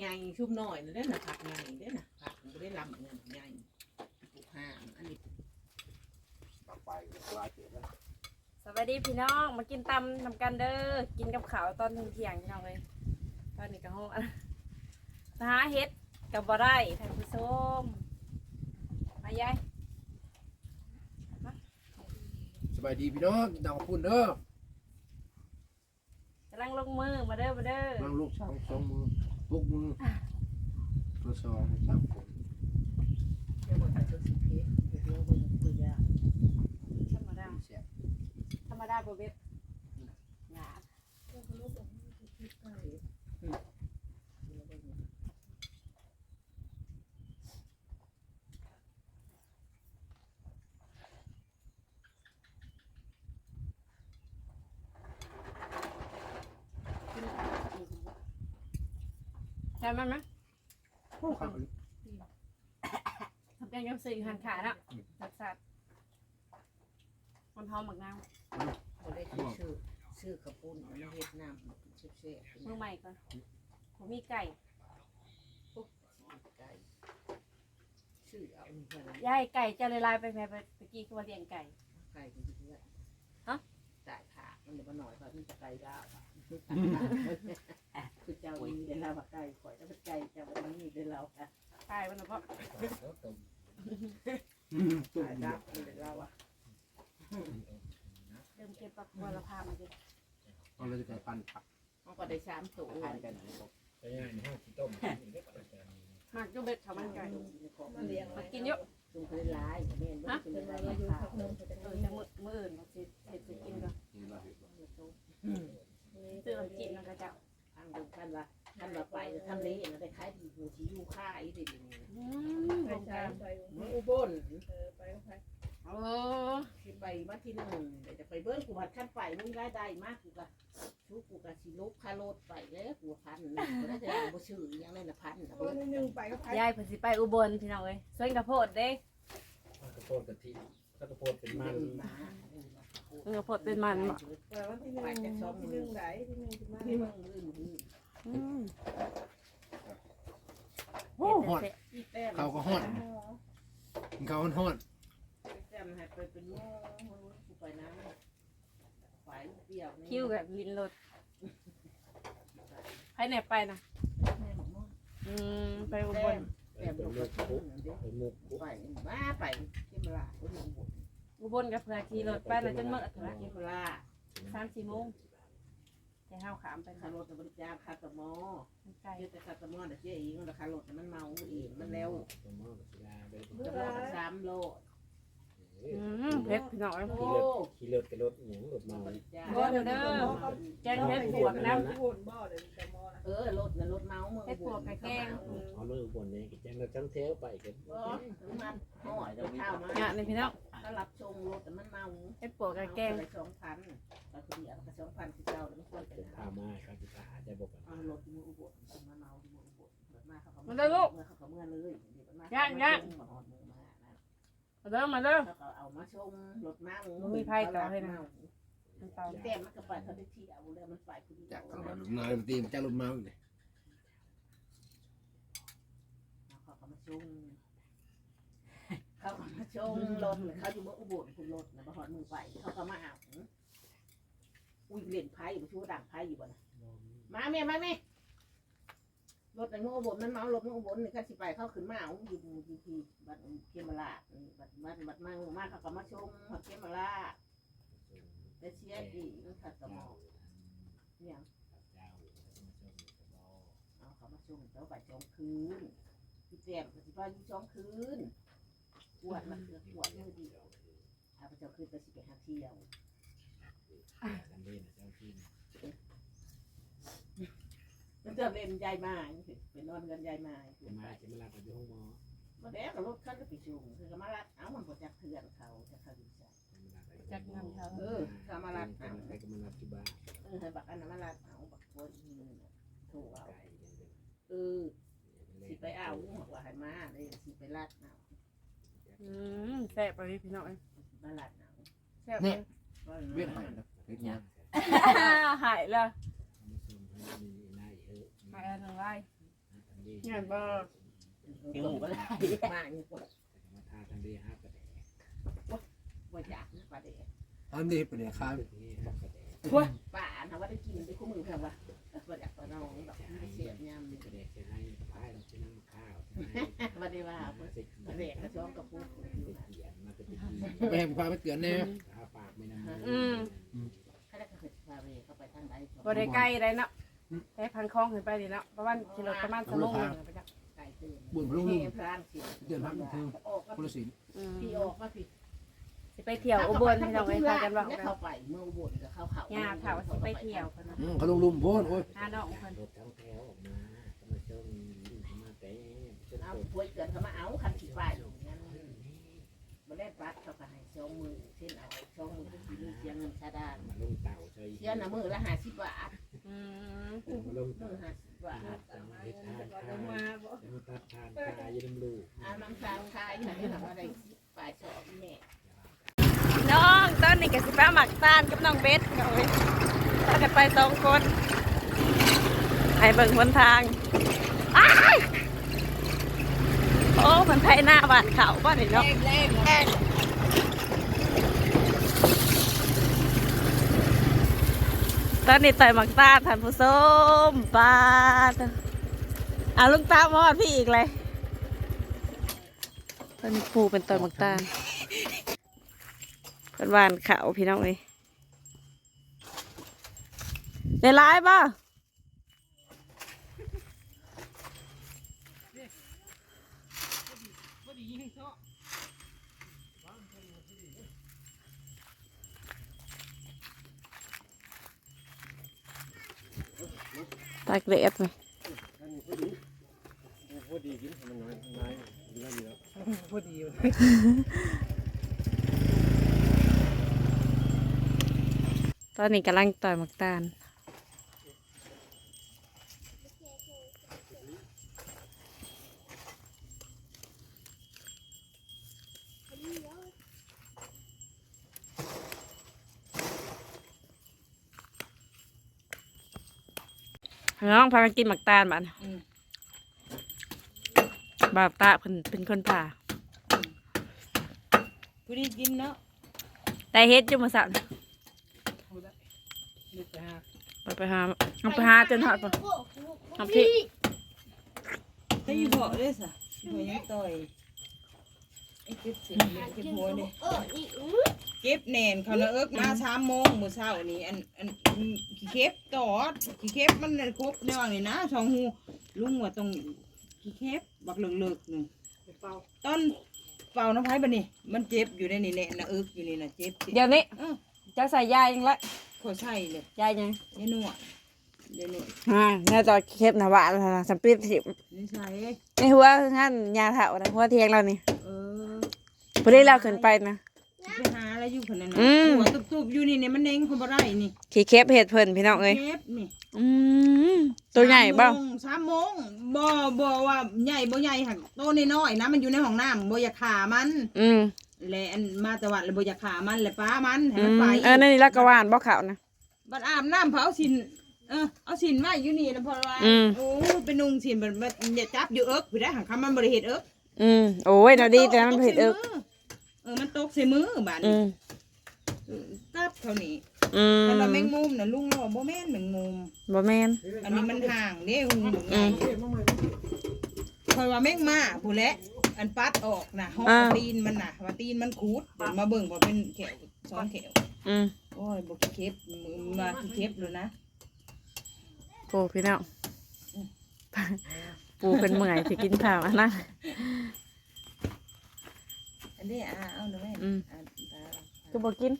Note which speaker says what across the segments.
Speaker 1: ไงชุบหน่อยนะเด้อนะผักไงเด้อนะผักมันก็ได้ลำเงินไงปลูกห่างอันนี้
Speaker 2: ต่อไปก็ปลาเจ็บแล้ว
Speaker 3: สวัสดีพี่น้องมากินตำนำกันเด้อกินกับข้าวตอนเที่ยงๆพี่น้องเลยตอนนี้ก็ห้องหาเฮ็ดกับบ่ได้ท่านผู้ชมมายาย
Speaker 2: สบายดีพี่น้องดาวพุ่นเด้อกำ
Speaker 3: ลังลงมือมาเด้อมาเด้อ
Speaker 2: นั่งลูกสองสองมือ พวกมือตัวสองสามคน
Speaker 1: เดี๋ยวบอกให้ตัวสิเพเดี๋ยวเราเบิ่งตัวยา
Speaker 3: ธรรมดา
Speaker 2: แซ่บ
Speaker 3: ธรรมดาบ่เบ็ดหยา
Speaker 1: เดี๋ยวเราเบิ่ง
Speaker 3: ใช่ไหมไหม
Speaker 2: โอ้ครับ
Speaker 3: ทำแกงกับสิ่งหันขาเนาะสัดสัดมันหอมหมักนาว
Speaker 1: เราได้ชื่อชื่อชื่อกระปุ้นมันเวียดนามเชฟเชฟ
Speaker 3: มือใหม่ก่อนผมมีไก่
Speaker 1: ไก่ชื่อเอาเงิน
Speaker 3: ยายไก่จะเลยลายไปแม่ไปตะกี้คือว่าเลี้ยงไก่
Speaker 1: ไก่เป็นเพื่อน
Speaker 3: ฮะ
Speaker 1: จ่ายขามันเดี๋ยวมาหน่อยเพราะมันจะไก่ดาว คือเจ้านี้เดี๋ยวเราไก่ข่อยแล้วไก่เจ้าวันนี้เดี๋ยวเราค่ะ
Speaker 3: ไก่มันเพราะ
Speaker 2: อืมตุ่ม
Speaker 1: ไก่ดาวเดี๋ยวเราอะ
Speaker 3: เดิมเก็บปักบัวละพามาดิ
Speaker 2: เอาเลยจะไก่ปั้นผัก
Speaker 1: มันก็ได้สามตัว
Speaker 2: ทานกันนะครับ
Speaker 4: ไปย่างในห้องที่ต้ม
Speaker 3: หมักจุเบ็ดเขามันไก่
Speaker 1: มันเลี้ยง
Speaker 3: มากินเยอะ
Speaker 1: ตุ้มเคยร้ายแม่นเป็นอะไรอยู่ข้าว
Speaker 3: เออจะมือมืออื่นมาสิเห็ดจะกินก็
Speaker 2: นี่เราเห็นว่า
Speaker 3: ซื้อมากินมันก็จะ
Speaker 1: ทางดูท่านละท่านละไปท่านนี้นะได้ขายดีหูชียูค่ายดิ
Speaker 3: อืม
Speaker 5: ไป
Speaker 3: ของ
Speaker 5: ใช้
Speaker 3: กลาง
Speaker 5: ไป
Speaker 1: มืออุบล
Speaker 5: เออไปไป
Speaker 3: โอ้
Speaker 1: ที่ไปมาที่หนึ่งเดี๋ยวจะไปเบิ้งกูหัดขั้นไปมึงรายได้มากกูกะชูกูกะสิลุกคาโรดไปแล้วกูพันก็ได้จะยังบ่ชื่อยังเลยนะพันนะ
Speaker 5: คน
Speaker 1: เบิ้ง
Speaker 5: หนึ่งไปก็ไป
Speaker 3: ยายเพิ่นสิไปอุบลพี่น้องเอ้ยส่วนกระโพดเด้
Speaker 4: ข้าวกระโพดกะทิข้าวกระโพดเป็นมัน
Speaker 1: มา
Speaker 3: เออกระโพดเป็นมันบ่
Speaker 5: แต่วันที่หนึ่งที่หนึ่งไหนที่หนึ่งที่มา
Speaker 1: ที่มึงลื่นลื่น
Speaker 3: อืม
Speaker 2: โอ้ฮอด
Speaker 1: ที่แต้ม
Speaker 2: เขาก็ฮอดเขาฮอด
Speaker 1: แต้มให้ไปเป็นโม่กูไปน้ำไปเปรี้ยว
Speaker 3: คิวกับลินรถ ไปไหนไปนะ
Speaker 1: อื
Speaker 3: มไปอุบล
Speaker 1: แต้มลงไปปุ๊บเดี๋ยว
Speaker 4: ไปมุก
Speaker 1: ไปมาไปที่มลาคนหนึ่งบุญ
Speaker 3: อุบลกับเพื่อขี่รถไปแล้วจนมื้อถึง
Speaker 1: ที่มลา
Speaker 3: สามสี่โมงแต่ห้าวขามไป
Speaker 1: คา
Speaker 3: ค่ะ
Speaker 1: รถบริจาคคาตมอ
Speaker 3: มันไกล
Speaker 1: เยอะแต่คาตมอแต่เจ๊เองราคารถมันเมาเองมันแล้ว
Speaker 4: ตัวหม้อกับศิลาไป
Speaker 1: จะรอสามโล
Speaker 3: อืมเผ็ดพี่น้องเอ้ย
Speaker 1: โอ้
Speaker 4: ขี่รถขี่รถขี่รถอย่างรถเมา
Speaker 1: บริจาค
Speaker 3: บ่เด้อเด้อแกงเผ็ดปวดนะ
Speaker 5: พูดบ่เดี๋ยวจะมอ
Speaker 1: เออรถนะรถเมาเมือง
Speaker 3: เผ็ดปวดกับแกง
Speaker 4: เอาเรื่องบนเนี่ยกิจเราจังเทวไปกัน
Speaker 1: ก็มันห่อจะข้าวมา
Speaker 3: เนี่ยนี่พี่น้อง
Speaker 1: ถ้ารับชงรถแต่มันเมา
Speaker 3: เผ็ดปวดกับแกง
Speaker 1: สองพันก็คือเดียวก็สองพันคือเจ้าแล้วไม่ควรไป
Speaker 4: เป็น
Speaker 1: นะ
Speaker 4: พามาครับพิธาจะบอกกัน
Speaker 1: เอารถมืออุบลมาเมาที่มืออุบลเมื่อมาเขาเขา
Speaker 3: มาเด้อลูก
Speaker 1: เมื่อเขาเขาเมื่อเลยเดี๋ยวมันมา
Speaker 3: ย่างย่าง
Speaker 1: มาหอดมือมานะ
Speaker 3: มาเด้อมาเด้อ
Speaker 1: แล้วก็เอามาชงรถเมา
Speaker 3: มันมีไพ่ต่อให้นะ มันเตา
Speaker 1: แต่มันก็ไปเขาได้ที่เอาแล้วมันไปคือ
Speaker 2: จากกันมาลุงนายมาตีมจากรถมาอีกเลย
Speaker 1: เขาเขามาชงเขาก็มาชงรถเขาอยู่เมื่ออุบลคุณรถนะมาหอดมือไปเขาก็มาเอาอุ้ยเล่นไพ่มาชูดังไพ่อยู่บ่นะมาแม่มาแม่รถในเมื่ออุบลมันเมารถเมื่ออุบลนี่ก็สิไปเขาขึ้นมาเอาอยู่อยู่ที่บัดเขมราชบัดบัดบัดมามาเขาก็มาชงหัดเขมราช แต่เชียร์ดีมันขัดสมองเนี่ยเอาเขามาส่งเจ้าไปสองคืนพี่แจมก็สิว่าอยู่สองคืนปวดมันเกือบปวดมือเดียวเอาไปเจ้าคืนไปสิไปหาเที่ยว
Speaker 4: กันเล่นเจ้าที่
Speaker 1: มันจะเล่นยายไม้ไปนอนกันยายไม้
Speaker 4: จะมาจะมาลาไปอยู่ห้องหมอ
Speaker 1: มาแล้วก็รถคันก็ไปส่งคือก็มาลัดเอามันก็จักเถื่อนเขาจะเขาดีใจ
Speaker 3: จากนำเขา
Speaker 1: เออเขามาลัดเอา
Speaker 4: ไปก็มารับที่บ้าน
Speaker 1: เออให้บักอันนั้นมาลัดเอาบักตัวอีนึงน่ะถูกเอา
Speaker 4: ไก่กันเลย
Speaker 1: เออสิไปเอาบอกว่าให้มาเลยสิไปลัดเอา
Speaker 3: อืมแซ่บไปพี่น้องเอ้ย
Speaker 1: มาลัดเอา
Speaker 3: แซ่บเลย
Speaker 1: ว่า
Speaker 2: เวียนหายนะเวียนเนี่ย
Speaker 3: หายแล้ว
Speaker 4: มาส่งให้มีนายเออ
Speaker 3: หายอันหนึ่งไร่
Speaker 4: เดี
Speaker 3: งานบ่
Speaker 1: เดี๋ยวก็ได้มากนี่กว่า
Speaker 4: มาทาทางดีฮักกระแดก
Speaker 1: บ่ อยากนะปลาเด็ก
Speaker 2: อันนี้เป็นเนี่ยข้าว
Speaker 4: นี่ฮักกระแดก
Speaker 1: ป่านะว่าได้กินได้คู่มือเพิ่นว่าบ่อยากปลาน้องดอกเสียบยามนี่
Speaker 4: กระแดกจะให้พาเราจะนั่งข้าว
Speaker 1: บ่ได้ว่าเพิ่น
Speaker 4: สก
Speaker 1: ปลาเด็กก็ซ้อมกับผู้
Speaker 4: เขียนมาเป็นที
Speaker 2: ไปให้ความไม่เตือนแน่
Speaker 4: ข้าปากไม่น้ำ
Speaker 1: เขาได้ก็คือพาไปเข้าไปทางใด
Speaker 3: บ่ได้ใกล้ได้เนาะได้พันคลองขึ้นไปนี่เนาะประมาณกิโลประมาณสมงหนึงไปจ้ะ
Speaker 1: ไก่ตื่น
Speaker 2: บุญพระลุง
Speaker 1: เทพรานสิ
Speaker 2: เดือนพักเทิง
Speaker 1: ออกมา
Speaker 2: พุทธศิลป์
Speaker 3: อืม
Speaker 1: พี่ออกมาพี่
Speaker 3: สิไปเที่ยวอุบลพี่น้องเอ้ยพากันเว้ากัน
Speaker 1: เข้าไปเมื่ออุบลก็เข้าเขา
Speaker 3: ย่าถามว่าสิไปเที่ยวเพิ่นเนาะ
Speaker 2: อืมเขาลงลุมโพนโอ้ย
Speaker 3: หาน้องเพิ่น
Speaker 4: รถทั้งแถวออกมาก็มาจ้องดูมาเต้จน
Speaker 1: เอา
Speaker 4: ตก
Speaker 1: ถ้วยเกินเขามาเอาคันสิไปงั้นบ่ได้ปัดเขาก็ให้สองมือเช่นเอาสองมือสิมีเสียเงินชาดาน
Speaker 4: มาลงเต่าใช่
Speaker 1: เสียน่ะมือละ50บาท
Speaker 3: อืม
Speaker 4: มาลง
Speaker 1: มื
Speaker 4: เต่า
Speaker 1: อ50บาท
Speaker 4: จะมาเฮ็ดทานข้าว
Speaker 5: จะมาบ่
Speaker 4: จะมาตัดทานข้าวยืมลูก
Speaker 1: เอาน้ำตาลคายอยู่ไหนทำอะไรปลายสอบแม่
Speaker 3: น้องตอนนี้ก็สิไปหมักตาลกับน้องเบสเอ้ยพากันไปสองคนให้เบิ่งหนทางอ้ายโอ้มันไทยหน้าบ้านเขาบ้านนี่เนาะ
Speaker 5: แรงแรง
Speaker 3: ตอนนี้ต่อยหมักตาลท่านผู้ชมปลาเอาลุงตามมาว่าพี่อีกเลยตอนนี้ปูเป็นต่อยหมักตาล เป็นหวานเขาพี่น้องเลยได้ร้ายป่ะตากเด็ดไหม
Speaker 2: พอดีกินมันน้อยน้อยเยอะเยอะ
Speaker 5: พอดี
Speaker 3: ตอนนี้กำลังต่อยหมักตาลน้องพากันกินหมักตาลบ้านบาวตาเป็นเป็นคนผ่า
Speaker 5: พอดีกินเนาะ
Speaker 3: ได้เฮ็ดจุมาสั่น
Speaker 5: เด็ดจ้า
Speaker 3: ไปไปหาเอาไปหาจนหอดปะทำที่
Speaker 5: ถ้าอยู่บ่ได้ซะหัวยังต่อยไอ้เก็บเสียงเก็บหัวนี่เก็บแหนนเขาละเอิกมา3โมงมื้อเช้านี้อันอันขี้เข็บตอดขี้เข็บมันครบในว่างนี่นะช่องหูลุงว่าต้องขี้เข็บบักเลิกๆนึงต้นเป่าน้ำไผ่บัดนี้มันเจ็บอยู่ในนี่แหละนะเอิกอยู่นี่น่ะเจ็บ
Speaker 3: เดี๋ยวนี้
Speaker 5: เออ
Speaker 3: จะใส่ยายังละ
Speaker 5: ขอใช่เลย
Speaker 3: ยายัง
Speaker 5: ยายหนวดยายหนวด
Speaker 3: อ่าน่าจะเค็บนะหวานนะสัมปีสิ
Speaker 5: นี่ใช่
Speaker 3: ในหัวงั้นยาเถานะหัวเทียงเรานี่
Speaker 5: เออ
Speaker 3: พอได้เราขึ้นไปนะ
Speaker 5: ไปหาอะไรอยู่คนนั้น
Speaker 3: อื
Speaker 5: นะ
Speaker 3: ม
Speaker 5: หัวตุบๆอยู่นี่เนี่ยมันเด้งคนบ่ได้นี่
Speaker 3: ขี่เค็บเห็ดเพิ่นพี่น้องเอ้ย
Speaker 5: เทปนี่
Speaker 3: อืมตัวใหญ่เบ้า
Speaker 5: สมโมงสามโมงบ่บ่ว่าใหญ่บ่ใหญ่หักโตน้อยๆนะมันอยู่ในห้องน้ำบ่อยากขามัน
Speaker 3: อืม
Speaker 5: แหละอันมาแตะวัดเลยบ่อยากขามันแหละป้ามันให้
Speaker 3: อื
Speaker 5: มัน
Speaker 3: ม
Speaker 5: ไป
Speaker 3: เออนั่นนี่ละกะหวานบ่ขาวนะ
Speaker 5: บัดอาบน้ำเผาสินเออเอาสินไว้อยู่นี่นะเพราะว่า
Speaker 3: อืม
Speaker 5: โอ้ไปนุ่งสินมันมันอย่าจับอยู่เอิกไปได้หักคำมันบ่ได้เฮ็ดเอิก
Speaker 3: อืมโอ้ยเราดีแต่มันเผ็ดเอิก
Speaker 5: เออมันตกใส่มือบาด
Speaker 3: อื
Speaker 5: นี้
Speaker 3: ม
Speaker 5: ตับเท่านี้
Speaker 3: อืม
Speaker 5: แต่เราแมงมุมน่ะลุงเราบ่แม่นแมงมุม
Speaker 3: บ่แม่น
Speaker 5: อันนี้มันห่างเด้หุงหมู
Speaker 3: อืม
Speaker 5: คอยว่าแมงมาผู้นแหละ อันปัดออกน่ะห้อง
Speaker 3: อ่า
Speaker 5: ตีนมันน่ะว่าตีนมันขูดเดี๋ยวมาเบิ่งว่าเป็นแขวสองแขว
Speaker 3: อืม
Speaker 5: โอ้ยบ่ขี้เข็บมือมาขี้เข็บเลยนะ
Speaker 3: โอ้พี่น้องปูเป็นเมื่อยสิกินข้าวอันนะ
Speaker 5: อันนี้อ่าเอาหน่อยแม่
Speaker 3: อืม
Speaker 5: อ่าตา
Speaker 3: ก็บ่กิน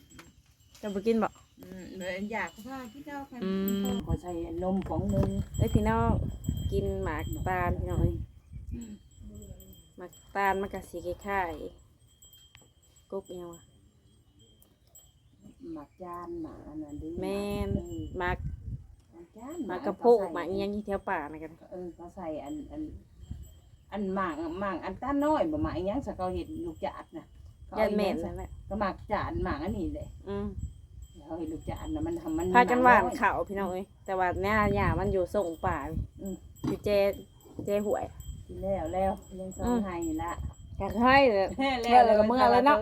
Speaker 3: ก็บ่กินบ่
Speaker 5: อืมเดี๋ยวอยากพากินเจ้าค่ะ
Speaker 3: อืม
Speaker 5: ขอใส่นมของนึง
Speaker 3: เอ้ยพี่น้องกินหมากตาลพี่น้องเอ้ยห มากตาลมันก็สีคล้ายๆกุ๊กอิหยังวะ
Speaker 5: หมักจานหมาน่ะดิ
Speaker 3: แม่นหมาก
Speaker 5: จาน
Speaker 3: หมากกระโพกหมากอิหยังที่แถวป่านะกัน
Speaker 5: เออเขาใส่อันอันอันหมากหมากอันต้านน้อยบ่หมากอิหยังสะเขาเห็นลูกจาดน่ะเขา
Speaker 3: ยั
Speaker 5: เอา
Speaker 3: น
Speaker 5: อี
Speaker 3: แม่น
Speaker 5: หยัง
Speaker 3: นั่นแหละ
Speaker 5: ก็หมากจานหมากอันนี้เลย
Speaker 3: อืม
Speaker 5: เขาเห็นลูกจานน่ะมันทำมัน
Speaker 3: พากันหวาน
Speaker 5: อย
Speaker 3: เขาพี่น้องเอ้ยแต่ว่าเนี่ยหญ้ามันอยู่ส่งป่า
Speaker 5: อืม
Speaker 3: อยู่เจเจ๊หวย
Speaker 5: กิน แล้วแล้วยังสองให้ละ
Speaker 3: อยากให้เลย
Speaker 5: แล้
Speaker 3: แล้วแล้วก็มื้อแล้วเนาะ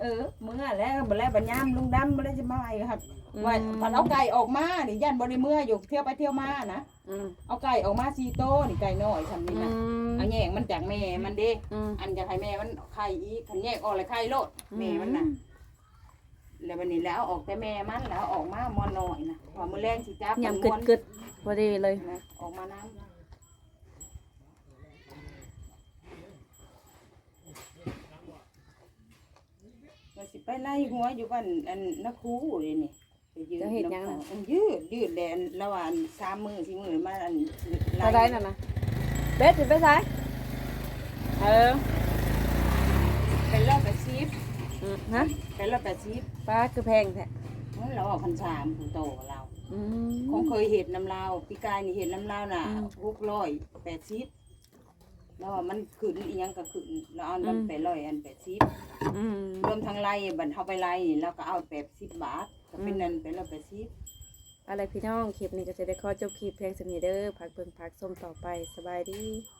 Speaker 5: เออมื้อแล้วบ่แล้วบัดยามลุงดำบ่ได้จะมาอีกครับ
Speaker 3: อืม
Speaker 5: ว่าพันเอาไก่ออกมานี่ย่านบ่ได้เมื่ออยู่เที่ยวไปเที่ยวมานะ
Speaker 3: อืม
Speaker 5: เอาไก่ออกมา4โตวนี่ไก่น้อยซำนี่
Speaker 3: อื
Speaker 5: นะ
Speaker 3: ม
Speaker 5: เอาแยกมันจากแม่มันเด้
Speaker 3: อืม
Speaker 5: อันจะให้แม่มันไข่อีกคันแยกออกเลยไข่โลดแม่มันน่ะ แล้ววันนี้แล้วเอาออกแต่แม่มันแล้วเอาออกมามอนน้อยนะพอมื้อแรงสิจับ
Speaker 3: ยำ
Speaker 5: ม้
Speaker 3: กึ
Speaker 5: ว
Speaker 3: ด
Speaker 5: น
Speaker 3: กึดๆพอดีเลย
Speaker 5: นะออกมาน้ำ มันสิไปไล่หัวอยู่บ้านอันนักครูเลยนี่ไปยืด
Speaker 3: จะเฮ็ดหยัง
Speaker 5: น้ำเขาอันยืดยืดแดนระหว่างสามมือสี่มือมาอัน
Speaker 3: เท่าไรน่ะนะเบสสิไปไสเออ
Speaker 5: เป็นร้อยแปดสิบ
Speaker 3: อืมฮะ
Speaker 5: เป็นร้อยแปดสิบ
Speaker 3: ป้าคือแพงแท้
Speaker 5: เราเอาพันสามผู้โตเรา
Speaker 3: อืม
Speaker 5: คงเคยเห็ดน้ำลาวปีกายนี่เห็ดน้ำลาวน่ะ
Speaker 3: อืม
Speaker 5: หกร้อยแปดสิบ แล้วว่ามันขึ้นอีหยังก็ขึ้นแล้วเอามัน
Speaker 3: อืม
Speaker 5: ไปร้อยอันแปดสิบ
Speaker 3: อืม
Speaker 5: รวมทั้งไล่บันเทาไปไล่นี่เราก็เอาแปดสิบบาทก็เป็น
Speaker 3: อืม
Speaker 5: นั่นเป็นร้อยแปดสิบ
Speaker 3: อะไรพี่น้องคลิปนี้ก็จะได้ขอจบคลิปเพียงสำนี้เด้อพักเบิ่งพักส้มต่อไปสบายดี
Speaker 5: ส